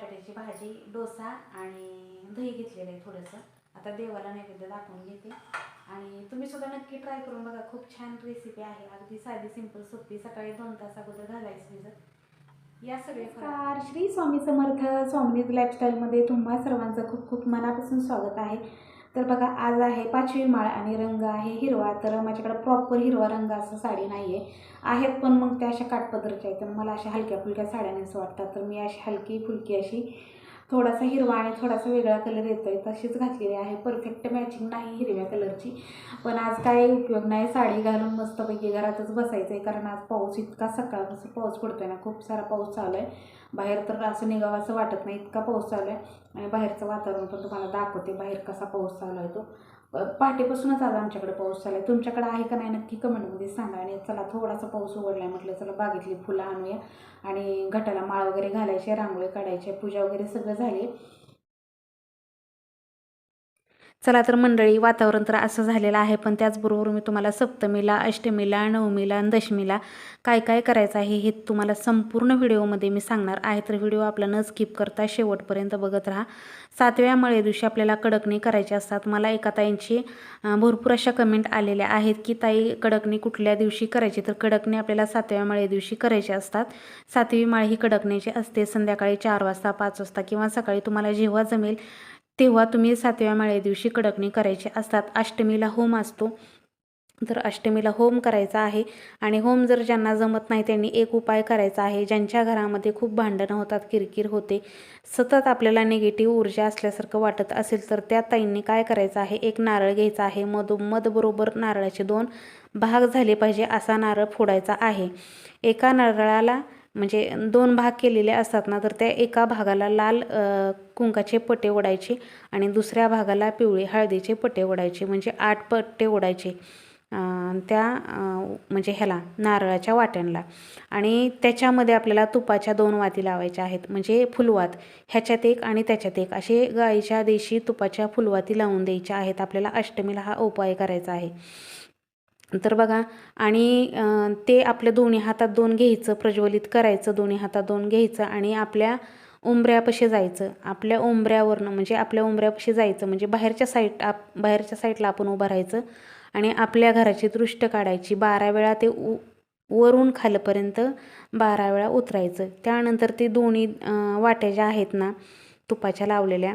बटाट्याची भाजी डोसा आणि दही घेतलेलं आहे थोडंसं. आता देवाला नैवेद्य दाखवून घेते. आणि तुम्ही सुद्धा नक्की ट्राय करून बघा खूप छान रेसिपी आहे. अगदी साधी सिंपल सोपी. सकाळी दोन तास अगोदर घालायची भिजत या सगळे श्री स्वामी समर्थ स्वामी लाईफस्टाईलमध्ये तुम्हा सर्वांचं खूप खूप मनापासून स्वागत आहे. तर बघा आज आहे पाचवी माळ आणि रंग आहे हिरवा. तर माझ्याकडे प्रॉपर हिरवा रंग असं साडी नाही आहे आहेत पण मग त्या अशा काठपदरच्या आहेत. तर मला अशा हलक्या फुलक्या साड्या नेसं वाटतात तर मी अशी हलकी फुलकी अशी थोडासा हिरवा आणि थोडासा वेगळा कलर येतो आहे तशीच घातलेली आहे. परफेक्ट मॅचिंग नाही हिरव्या कलरची. पण आज काही उपयोग नाही साडी घालून मस्तपैकी घरातच बसायचं आहे कारण आज पाऊस इतका सकाळपासून पाऊस पडतोय ना खूप सारा पाऊस चालू आहे बाहेर तर असं निघावं असं वाटत नाही इतका पाऊस चालू आहे आणि बाहेरचं वातावरण पण तुम्हाला दाखवते बाहेर कसा पाऊस चालू आहे तो. पहाटेपासूनच आज आमच्याकडे पाऊस झाला आहे तुमच्याकडे आहे का नाही नक्की कमेंटमध्ये सांगा आणि चला थोडासा पाऊस उघडला आहे म्हटलं चला बागेतली फुलं आणूया आणि घटाला माळ वगैरे घालायचे रांगोळी काढायची पूजा वगैरे सगळं झाली. चला तर मंडळी वातावरण तर असं झालेलं आहे पण त्याचबरोबर मी तुम्हाला सप्तमीला अष्टमीला नवमीला आणि दशमीला काय काय करायचं आहे हे तुम्हाला संपूर्ण व्हिडिओमध्ये मी सांगणार आहे. तर व्हिडिओ आपला न स्किप करता शेवटपर्यंत बघत राहा. सातव्या मळे दिवशी आपल्याला कडकणी करायची असतात. मला एका ताईंची भरपूर अशा कमेंट आलेल्या आहेत की ताई कडकणी कुठल्या दिवशी करायची? तर कडकणी आपल्याला सातव्या मळे दिवशी करायची असतात. सातवी माळ ही कडकण्याची असते. संध्याकाळी चार वाजता पाच वाजता किंवा सकाळी तुम्हाला जेव्हा जमेल तेव्हा तुम्ही सातव्या माळ्या दिवशी कडकणी करायची असतात. अष्टमीला होम असतो. तर अष्टमीला होम करायचा आहे. आणि होम जर ज्यांना जमत नाही त्यांनी एक उपाय करायचा आहे. ज्यांच्या घरामध्ये खूप भांडणं होतात किरकिर होते सतत आपल्याला निगेटिव्ह ऊर्जा असल्यासारखं वाटत असेल तर त्या ताईंनी काय करायचं आहे? एक नारळ घ्यायचा आहे. मध मधबरोबर नारळाचे दोन भाग झाले पाहिजे असा नारळ फोडायचा आहे. एका नारळाला म्हणजे दोन भाग केलेले असतात ना तर त्या एका भागाला लाल कुंकाचे पट्टे ओढायचे आणि दुसऱ्या भागाला पिवळे हळदीचे पट्टे ओढायचे म्हणजे आठ पट्टे ओढायचे त्या म्हणजे ह्याला नारळाच्या वाट्यांना आणि त्याच्यामध्ये आपल्याला तुपाच्या दोन वाती लावायच्या आहेत म्हणजे फुलवात ह्याच्यात एक आणि त्याच्यात एक. असे गाईच्या देशी तुपाच्या फुलवाती लावून द्यायच्या आहेत आपल्याला अष्टमीला हा उपाय करायचा आहे. तर बघा आणि ते आपल्या दोन्ही हातात दोन घ्यायचं प्रज्वलित करायचं दोन्ही हातात दोन घ्यायचं आणि आपल्या उंबऱ्यापाशी जायचं. आपल्या उंबऱ्यावरनं म्हणजे आपल्या उंबऱ्यापाशी जायचं म्हणजे बाहेरच्या साईड आप बाहेरच्या साईडला आपण उभं राहायचं आणि आपल्या घराची दृष्ट काढायची. बारा वेळा ते उ वरून खालपर्यंत बारा वेळा उतरायचं. त्यानंतर ते दोन्ही वाट्या ज्या आहेत ना तुपाच्या लावलेल्या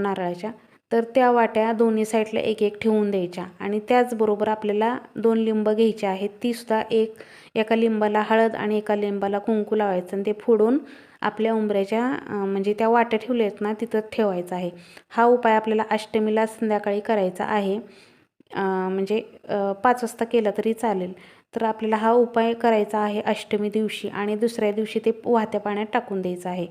नारळाच्या तर त्या वाट्या दोन्ही साईडला एक एक ठेवून द्यायच्या. आणि त्याचबरोबर आपल्याला दोन लिंब घ्यायचे आहेत. तीसुद्धा एक एका लिंबाला हळद आणि एका लिंबाला कुंकू लावायचं आणि ते फोडून आपल्या उंबऱ्याच्या म्हणजे त्या वाट्या ठेवल्या आहेत ना तिथं ठेवायचा आहे. हा उपाय आपल्याला अष्टमीला संध्याकाळी करायचा आहे. म्हणजे पाच वाजता केला तरी चालेल. तर आपल्याला हा उपाय करायचा आहे अष्टमी दिवशी आणि दुसऱ्या दिवशी ते वाहत्या पाण्यात टाकून द्यायचं आहे.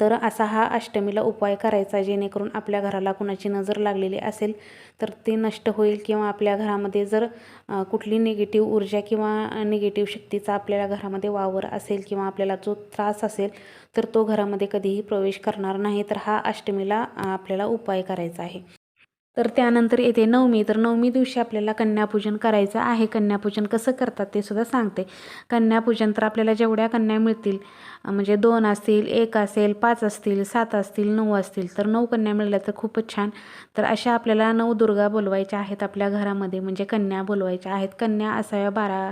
तर असा हा अष्टमीला उपाय करायचा जेणेकरून आपल्या घराला कुणाची नजर लागलेली असेल तर ते नष्ट होईल किंवा आपल्या घरामध्ये जर कुठली निगेटिव्ह ऊर्जा किंवा निगेटिव्ह शक्तीचा आपल्याला घरामध्ये वावर असेल किंवा आपल्याला जो त्रास असेल तर तो घरामध्ये कधीही प्रवेश करणार नाही. तर हा अष्टमीला आपल्याला उपाय करायचा आहे. तर त्यानंतर येते नवमी. तर नवमी दिवशी आपल्याला कन्यापूजन करायचं आहे. कन्यापूजन कसं करतात ते सुद्धा सांगते. कन्यापूजन तर आपल्याला जेवढ्या कन्या मिळतील म्हणजे दोन असतील एक असेल पाच असतील सात असतील नऊ असतील तर नऊ कन्या मिळाल्या तर खूपच छान. तर अशा आपल्याला नऊ दुर्गा बोलवायच्या आहेत आपल्या घरामध्ये म्हणजे कन्या बोलवायच्या आहेत. कन्या असाव्या बारा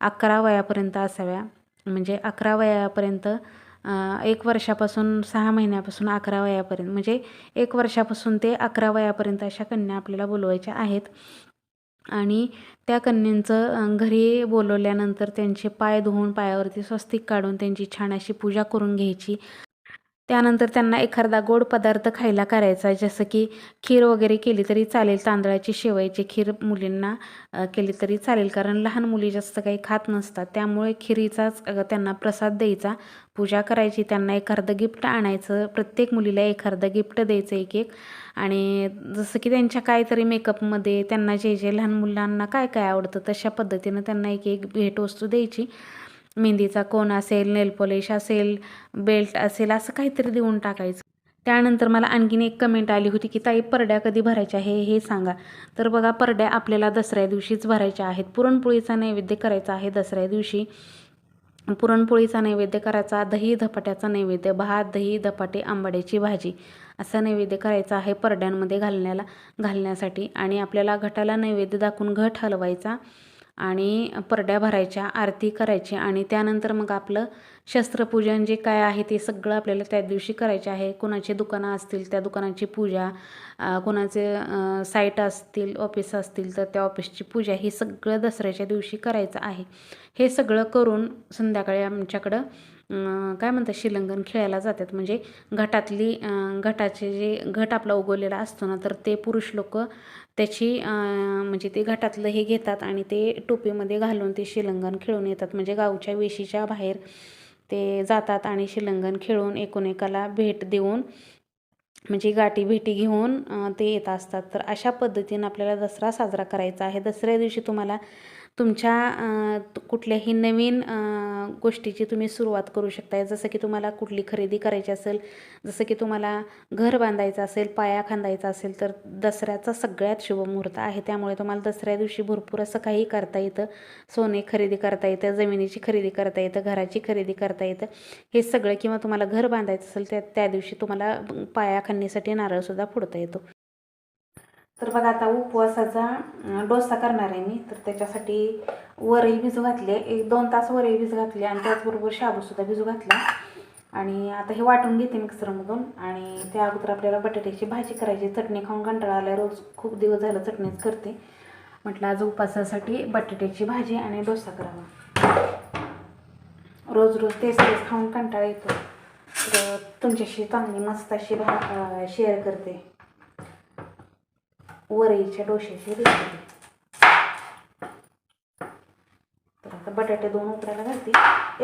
अकरा वयापर्यंत असाव्या. म्हणजे अकरा वयापर्यंत एक वर्षापासून सहा महिन्यापासून अकरा वयापर्यंत म्हणजे एक वर्षापासून ते अकरा वयापर्यंत अशा कन्या आपल्याला बोलवायच्या आहेत. आणि त्या कन्यांचं घरी बोलवल्यानंतर त्यांचे पाय धुवून पायावरती स्वस्तिक काढून त्यांची छान अशी पूजा करून घ्यायची. त्यानंतर त्यांना एखादा गोड पदार्थ खायला करायचा. जसं की खीर वगैरे केली तरी चालेल तांदळाची शेवयाची खीर मुलींना केली तरी चालेल. कारण लहान मुली जास्त काही खात नसतात. त्यामुळे खिरीचाच त्यांना प्रसाद द्यायचा. पूजा करायची त्यांना एखादं गिफ्ट आणायचं. प्रत्येक मुलीला एखादं गिफ्ट द्यायचं एक एक. आणि जसं की त्यांच्या काहीतरी मेकअपमध्ये त्यांना जे जे लहान मुलांना काय काय आवडतं तशा पद्धतीनं त्यांना एक एक भेटवस्तू द्यायची. मेहंदीचा कोन असेल नेल पॉलिश असेल बेल्ट असेल असं काहीतरी देऊन टाकायचं. त्यानंतर मला आणखीन एक कमेंट आली होती की ताई परड्या कधी भरायच्या आहे? हे सांगा. तर बघा परड्या आपल्याला दसऱ्या दिवशीच भरायच्या आहेत. पुरणपोळीचा नैवेद्य करायचा आहे दसऱ्या दिवशी. पुरणपोळीचा नैवेद्य करायचा दही धपाट्याचा नैवेद्य भात दही धपाटे आंबाड्याची भाजी असा नैवेद्य करायचा आहे परड्यांमध्ये घालण्याला घालण्यासाठी. आणि आपल्याला घटाला नैवेद्य दाखवून घट हलवायचा. आणि परड्या भरायच्या आरती करायची आणि त्यानंतर मग आपलं शस्त्रपूजन जे काय आहे ते सगळं आपल्याला त्या दिवशी करायचे आहे. कोणाचे दुकानं असतील त्या दुकानाची पूजा कोणाचे साईट असतील ऑफिस असतील तर त्या ऑफिसची पूजा ही सगळं दसऱ्याच्या दिवशी करायचं आहे. हे सगळं करून संध्याकाळी आमच्याकडं काय म्हणतात शिलंगण खेळायला जातात. म्हणजे घटातली घटाचे जे घट आपला उगवलेला असतो ना तर ते पुरुष लोक त्याची म्हणजे ते घटातलं हे घेतात आणि ते टोपीमध्ये घालून ते शिलंगण खेळून येतात. म्हणजे गावच्या वेशीच्या बाहेर ते जातात आणि शिलंगण खेळून एकोणेकाला भेट देऊन म्हणजे गाठी भेटी घेऊन ते येत असतात. तर अशा पद्धतीनं आपल्याला दसरा साजरा करायचा आहे. दसऱ्या दिवशी तुम्हाला तुमच्या कुठल्याही नवीन गोष्टीची तुम्ही सुरुवात करू शकताय. जसं की तुम्हाला कुठली खरेदी करायची असेल जसं की तुम्हाला घर बांधायचं असेल पाया खांदायचा असेल तर दसऱ्याचा सगळ्यात शुभ मुहूर्त आहे. त्यामुळे तुम्हाला दसऱ्या दिवशी भरपूर असं काही करता येतं. सोने खरेदी करता येतं जमिनीची खरेदी करता येतं घराची खरेदी करता येतं. हे सगळं किंवा तुम्हाला घर बांधायचं असेल त्या त्या दिवशी तुम्हाला पाया खांदण्यासाठी नारळसुद्धा फोडता येतो. तर बघा आता उपवासाचा डोसा करणार आहे मी. तर त्याच्यासाठी वरई भिजू घातले. एक दोन तास वरई भिजू घातले आणि त्याचबरोबर शाबूसुद्धा भिजू घातला. आणि आता हे वाटून घेते मिक्सरमधून. आणि त्या अगोदर आपल्याला बटाट्याची भाजी करायची. चटणी खाऊन कंटाळा आला रोज खूप दिवस झालं चटणीच करते. म्हटलं आज उपवासासाठी बटाट्याची भाजी आणि डोसा करावा. रोज रोज तेच तेच खाऊन कंटाळा येतो. तर तुमच्याशी चांगली मस्त अशी भा शेअर करते. वरईच्या डोश्याची रेसिपी तर आता बटाटे दोन उकडायला घालते.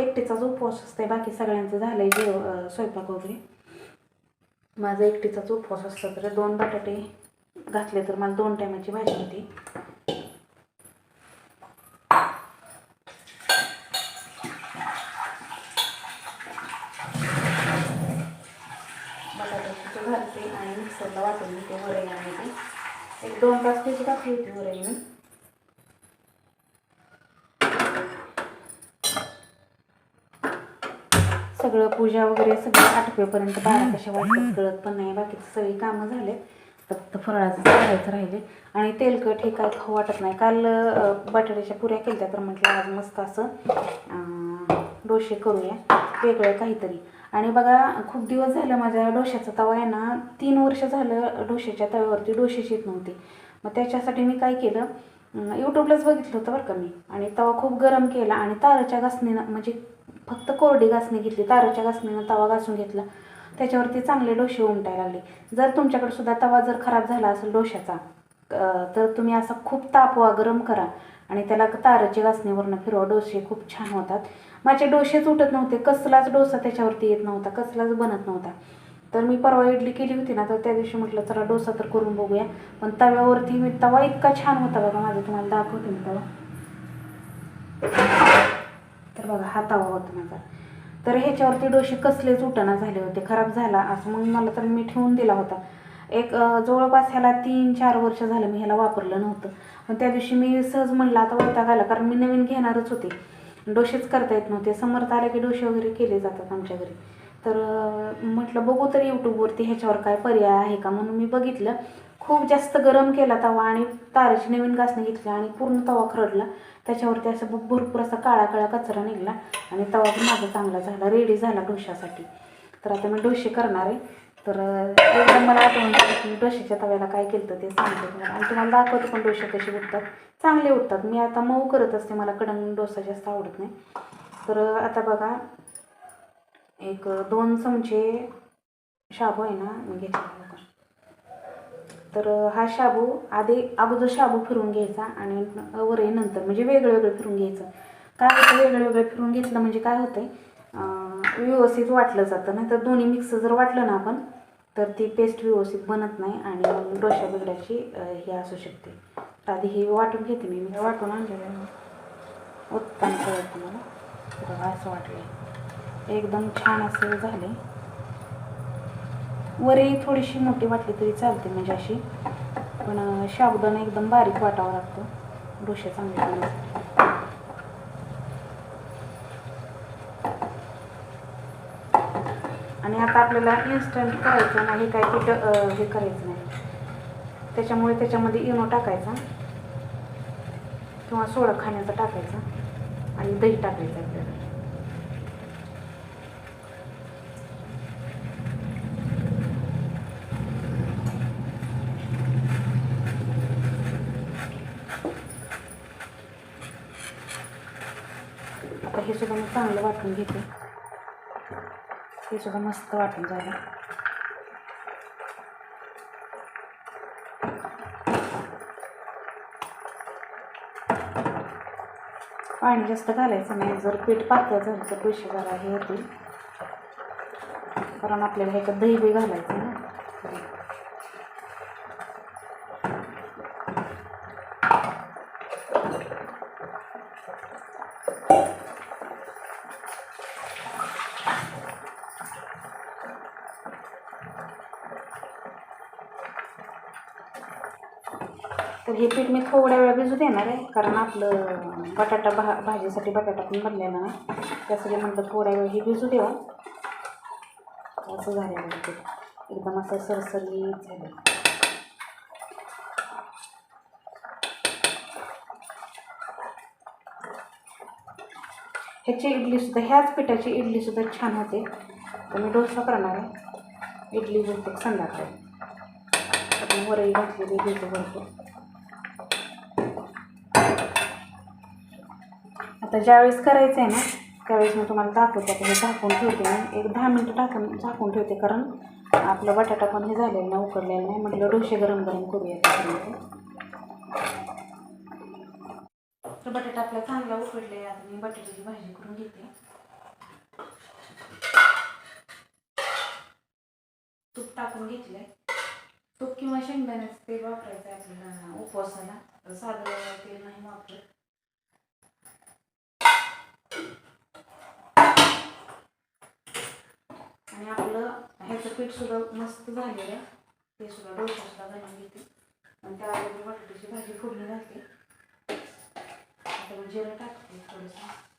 एकटीचाच उपवास असते बाकी सगळ्यांचं झालंय जेव स्वयंपाक वगैरे. माझा एकटीचाच उपवास असतो तर दोन बटाटे घातले तर मला दोन टायमाची भाजी होती. बटाट्याची घालते आणि मिक्सरला वाटून घेते वरई आणि ते एक दोन तास त्याची टाकली होती वरई मी सगळं पूजा वगैरे सगळं आठवेपर्यंत बारा कशा वाटतात कळत पण नाही. बाकीची सगळी कामं झाले. फक्त फराळाचं करायचं राहिले. आणि तेलकट हे काय खाऊ वाटत नाही. काल बटाट्याच्या पुऱ्या केल्या तर म्हटलं आज मस्त असं डोसे करूया. वेगळं काहीतरी. आणि बघा खूप दिवस झालं माझ्या डोश्याचा तवा आहे ना तीन वर्ष झालं डोश्याच्या तव्यावरती डोशेच येत नव्हते. मग त्याच्यासाठी मी काय केलं यूट्यूबलाच बघितलं होतं बरं का मी. आणि तवा खूप गरम केला आणि ताराच्या घासणीनं म्हणजे फक्त कोरडी घासणी घेतली ताराच्या घासणीनं तवा घासून घेतला. त्याच्यावरती चांगले डोसे उमटायला लागले. जर तुमच्याकडे सुद्धा तवा जर खराब झाला असेल डोश्याचा तर तुम्ही असा खूप तापवा गरम करा. आणि त्याला ताराची घासणीवरनं फिरवा डोसे खूप छान होतात. माझे डोसेच उठत नव्हते कसलाच डोसा त्याच्यावरती येत नव्हता कसलाच बनत नव्हता. तर मी परवा इडली केली होती ना तर त्या दिवशी म्हटलं चला डोसा तर करून बघूया. पण तव्यावरती मी तवा इतका छान होता बघा माझा तुम्हाला दाखवते मी तवा. तर बघा हा तवा होता माझा. तर ह्याच्यावरती डोसे कसलेच उठणा झाले होते खराब झाला असं मग मला तर मी ठेवून दिला होता. एक जवळपास ह्याला तीन चार वर्ष झालं मी ह्याला वापरलं नव्हतं. मग त्या दिवशी मी सहज म्हणलं आता वैताग आला कारण मी नवीन घेणारच होते. डोसेच करता येत नव्हते. समर्थ आले की डोसे वगैरे केले जातात आमच्या घरी. तर म्हटलं बघू तर यूट्यूबवरती ह्याच्यावर काय पर्याय आहे का? म्हणून मी बघितलं. खूप जास्त गरम केला तवा आणि ताराची नवीन घासणी घेतली आणि पूर्ण तवा खरडला. त्याच्यावरती असं भरपूर असा काळा काळा कचरा निघाला आणि तवा पण माझा चांगला झाला. रेडी झाला डोश्यासाठी. तर आता मी डोसे करणार आहे. तर एकदम मला आठवण की डोशाच्या तव्याला काय केलं ते सांगते तुम्हाला. आणि तुम्हाला दाखवते पण डोसे कसे उठतात. चांगले उठतात. मी आता मऊ करत असते. मला कडंग डोसा जास्त आवडत नाही. तर आता बघा एक दोन चमचे शाबू आहे ना मी घेतला तर हा शाबू आधी अगोदर शाबू फिरून घ्यायचा आणि वरही नंतर म्हणजे वेगळं वेगळं फिरून घ्यायचं. काय होतं? वेगळं वेगळं फिरून घेतलं म्हणजे काय होतं व्यवस्थित वाटलं जातं. नाही तर दोन्ही मिक्स जर वाटलं ना आपण तर ती पेस्ट व्यवस्थित बनत नाही आणि डोशा बिगड्याची हे असू शकते. तर आधी हे वाटून घेते मी मी वाटून आणलेलं उत्तम कळत मला बघा असं वाटलं एकदम छान असे झाले. वरही थोडीशी मोठी वाटली तरी चालते म्हणजे अशी. पण अं, साबुदाणा एकदम बारीक वाटावा लागतो. डोसे चांगले आणि आता आपल्याला इन्स्टंट करायचं नाही काय पीठ हे करायचं नाही. त्याच्यामुळे त्याच्यामध्ये इनो टाकायचा. किंवा सोडा खाण्याचा टाकायचा. आणि दही टाकायचं आपल्याला. आता हे सुद्धा मी चांगलं वाटून घेते. ते सुद्धा मस्त वाटून झालं पाणी जास्त घालायचं नाही जर पीठ पातळ झालं तर पैसे जरा हे होतील कारण आपल्याला ह्याच्यात दही बी घालायचं ना तर हे पीठ मी थोड्या वेळा भिजू देणार आहे. कारण आपलं बटाटा भा भाजीसाठी बटाटा पण बनलेला ना. त्यासाठी म्हटलं थोड्या वेळ हे भिजू देऊ. असं झालेलं पीठ एकदम असं सरसरीत झालं ह्याची इडलीसुद्धा ह्याच पिठाची इडलीसुद्धा छान होते. तर मी डोसा करणार आहे. इडली बोलते संध्याकाळी आपण वरई घातलेली भिजू भरपूर. आता ज्यावेळेस करायचं आहे ना त्यावेळेस मी तुम्हाला दाखवते. आता हे झाकून ठेवते मी. एक दहा मिनटं टाकून झाकून ठेवते कारण आपला बटाटा पण हे झालेला नाही उकडलेला नाही. म्हटलं डोसे गरम गरम करूया त्याच्यामध्ये. तर बटाटा आपला चांगला उकडले. आता मी बटाट्याची भाजी करून घेते. तूप टाकून घेतलंय. तूप किंवा शेंगदाण्याचं तेल वापरायचं आहे आपल्याला उपवासाला. तर साधं तेल नाही वापरत. आणि आपलं ह्याचं पीठ सुद्धा मस्त झालेलं. आहे ते सुद्धा डोसा घालून घेते. आणि त्यावर बटाट्याची भाजी फोडणी घालते. आता मी जिरं टाकते थोडंसं.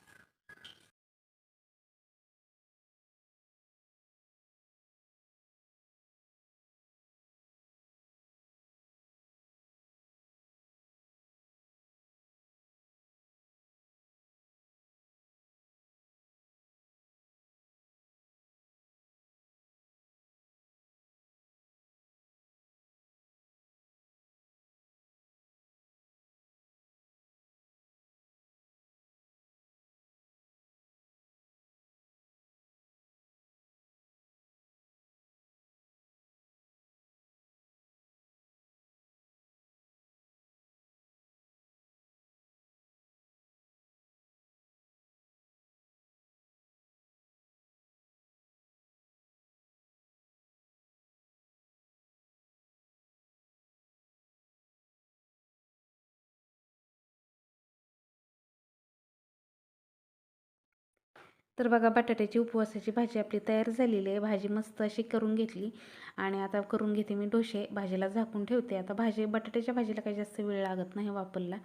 तर बघा बटाट्याची उपवासाची भाजी आपली तयार झालेली आहे. भाजी मस्त अशी करून घेतली. आणि आता करून घेते मी डोसे. भाजीला झाकून ठेवते. आता भाजी बटाट्याच्या भाजीला काही जास्त वेळ लागत नाही वापरला.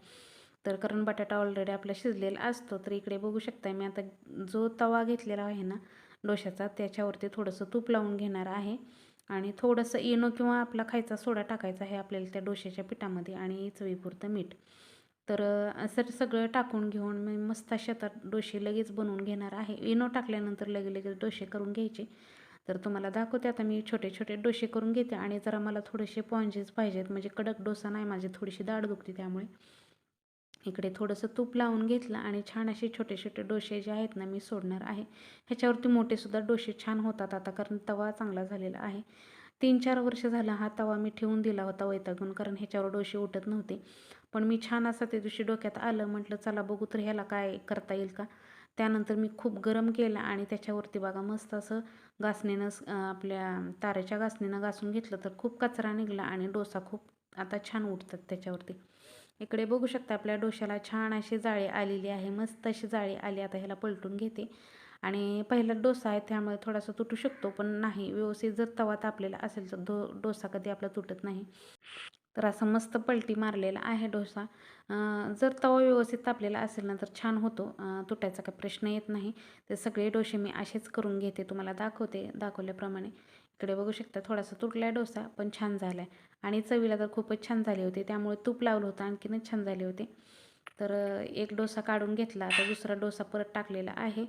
तर कारण बटाटा ऑलरेडी आपला शिजलेला असतो. तर इकडे बघू शकता मी आता जो तवा घेतलेला आहे ना डोशाचा त्याच्यावरती थोडंसं तूप लावून घेणार आहे. आणि थोडंसं इनो किंवा आपला खायचा सोडा टाकायचा आहे आपल्याला त्या डोशाच्या पिठामध्ये. आणि चवीपुरतं मीठ. तर असं सगळं टाकून घेऊन मी मस्त अशा तर डोसे लगेच बनवून घेणार आहे. इनो टाकल्यानंतर लगे लगेच डोसे करून घ्यायचे. तर तुम्हाला दाखवते आता मी छोटे छोटे डोसे करून घेते आणि जरा मला थोडेसे पॉन्जेस पाहिजेत. म्हणजे कडक डोसा नाही माझी थोडीशी दाढ दुखते त्यामुळे. इकडे थोडंसं तूप लावून घेतलं आणि छान असे छोटे छोटे डोसे जे आहेत ना मी सोडणार आहे. ह्याच्यावरती मोठेसुद्धा डोसे छान होतात आता कारण तवा चांगला झालेला आहे. तीन चार वर्ष झाला हा तवा मी ठेवून दिला होता वैतागून कारण ह्याच्यावर डोसे उठत नव्हते. पण मी छान असं त्या दिवशी डोक्यात आलं म्हटलं चला बघू तर ह्याला काय करता येईल का? त्यानंतर मी खूप गरम केलं आणि त्याच्यावरती बघा मस्त असं घासणीनं आपल्या तारेच्या घासणीनं घासून घेतलं तर खूप कचरा निघाला आणि डोसा खूप आता छान उठतात त्याच्यावरती. इकडे बघू शकता आपल्या डोशाला छान अशी जाळी आलेली आहे मस्त अशी जाळी आली. आता ह्याला पलटून घेते. आणि पहिला डोसा आहे त्यामुळे थोडासा तुटू शकतो पण नाही. व्यवस्थित जर तवा तापलेला असेल तर दो डोसा कधी आपला तुटत नाही. तर असा मस्त पलटी मारलेला आहे डोसा. जर तवा व्यवस्थित तापलेला असेल ना तर छान होतो. तुटायचा काही प्रश्न येत नाही. ते सगळे डोसे मी असेच करून घेते तुम्हाला दाखवते दाखवल्याप्रमाणे. इकडे बघू शकता थोडासा तुटला डोसा पण छान झाला आहे आणि चवीला तर खूपच छान झाले होते. त्यामुळे तूप लावलं होतं आणखीनच छान झाले होते. तर एक डोसा काढून घेतला. तर दुसरा डोसा परत टाकलेला आहे.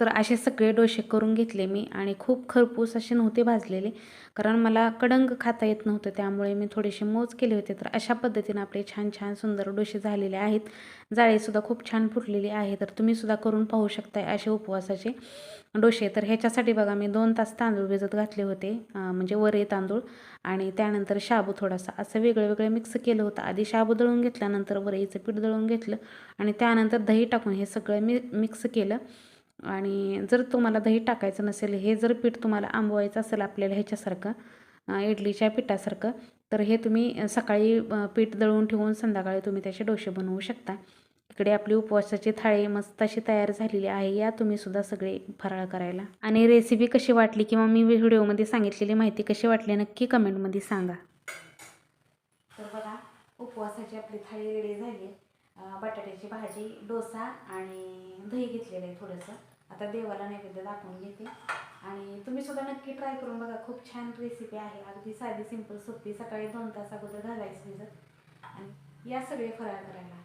तर असे सगळे डोसे करून घेतले मी आणि खूप खरपूस असे नव्हते भाजलेले. कारण मला कडंग खाता येत नव्हतं त्यामुळे मी थोडेसे मोज केले होते. तर अशा पद्धतीने आपले छान छान सुंदर डोसे झालेले आहेत. जाळीसुद्धा खूप छान फुटलेली आहे. तर तुम्हीसुद्धा करून पाहू शकताय असे उपवासाचे डोसे. तर ह्याच्यासाठी बघा मी दोन तास तांदूळ भिजत घातले होते म्हणजे वरे तांदूळ आणि त्यानंतर शाबू थोडासा. असं वेगळं वेगळं मिक्स केलं होतं. आधी शाबू दळून घेतल्यानंतर वरईचं पीठ दळून घेतलं आणि त्यानंतर दही टाकून हे सगळं मी मिक्स केलं. आणि जर तुम्हाला दही टाकायचं नसेल हे जर पीठ तुम्हाला आंबवायचं असेल आपल्याला ह्याच्यासारखं इडलीच्या पिठासारखं तर हे तुम्ही सकाळी पीठ दळून ठेवून संध्याकाळी तुम्ही त्याचे डोसे बनवू शकता. इकडे आपली उपवासाची थाळी मस्त अशी तयार झालेली आहे या तुम्ही सुद्धा सगळे फराळ करायला. आणि रेसिपी कशी वाटली किंवा मी व्हिडिओमध्ये सांगितलेली माहिती कशी वाटली नक्की कमेंटमध्ये सांगा. तर बघा उपवासाची आपली थाळी रेडी झाली आहे. बटाट्याची भाजी डोसा आणि दही घेतलेलं आहे थोडंसं. आता देवाला नैवेद्य दाखवून घेते. आणि तुम्ही सुद्धा नक्की ट्राय करून बघा खूप छान रेसिपी आहे. अगदी साधी सिंपल सोपी. सकाळी दोन तास अगोदर घालायचं भिजत आणि या सगळे फराळ करायला.